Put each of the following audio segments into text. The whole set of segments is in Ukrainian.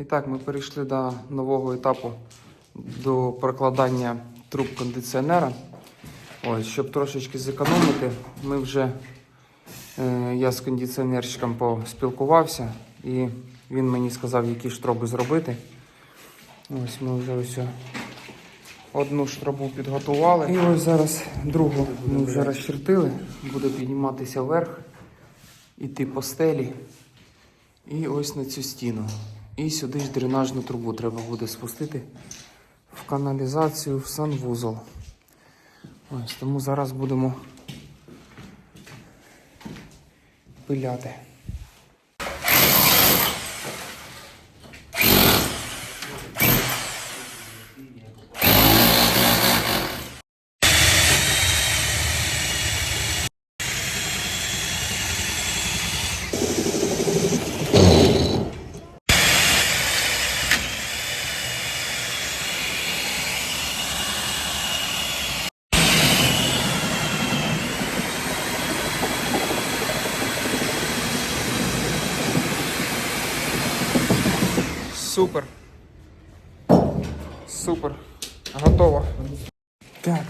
І так, ми перейшли до нового етапу до прокладання труб кондиціонера. Ось, щоб трошечки зекономити, ми вже е, я з кондиціонерщиком поспілкувався, і він мені сказав, які штроби зробити. Ось ми вже ось одну штробу підготували. І ось зараз другу ми вже розчертили. Буде підніматися вверх, іти по стелі. І ось на цю стіну. І сюди ж дренажну трубу треба буде спустити в каналізацію в санвузол. Ось тому зараз будемо пиляти. Супер. Супер. Готово. Так.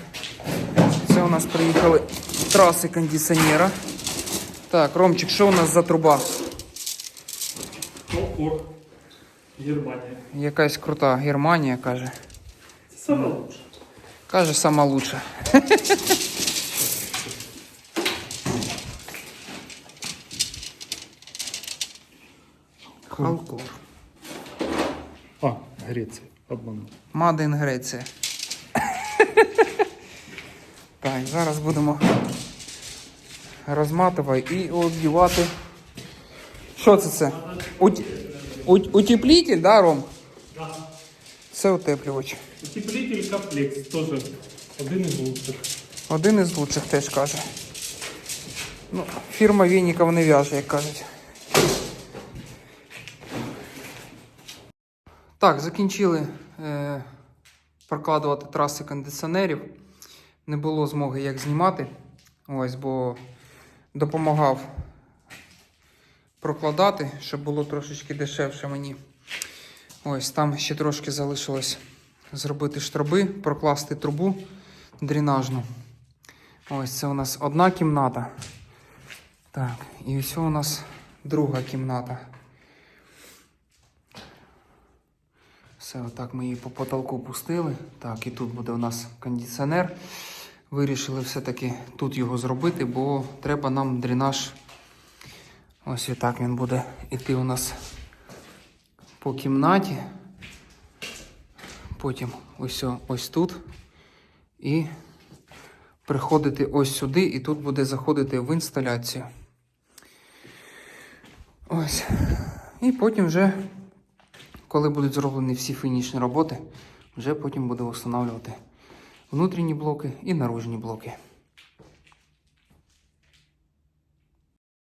Це у нас приїхали траси кондиціонера. Так, Ромчик, що у нас за труба? Охор. Германія. Якась крута Германія, каже. Це саме лучше. Каже, сама лучша. Халкор. А, Греція. Обманув. Мадин Греція. Так, зараз будемо розматувати і обдівати. Що це це? Ут... Ут... Утеплитель, да, Ром? Да. Це утеплювач. Утеплитель комплекс теж один із лучших. Один із лучших теж каже. Ну, фірма Вініков не в'яже, як кажуть. Так, закінчили е, прокладувати траси кондиціонерів. Не було змоги як знімати. Ось, бо допомагав прокладати, щоб було трошечки дешевше мені. Ось там ще трошки залишилось зробити штроби, прокласти трубу дренажну. Ось це у нас одна кімната. Так, і ось у нас друга кімната. Все, отак ми її по потолку пустили. Так, і тут буде у нас кондиціонер. Вирішили все-таки тут його зробити, бо треба нам дренаж. Ось і так він буде йти у нас по кімнаті. Потім ось, ось тут. І приходити ось сюди, і тут буде заходити в інсталяцію. Ось. І потім вже, коли будуть зроблені всі фінішні роботи, вже потім буду встановлювати внутрішні блоки і наружні блоки.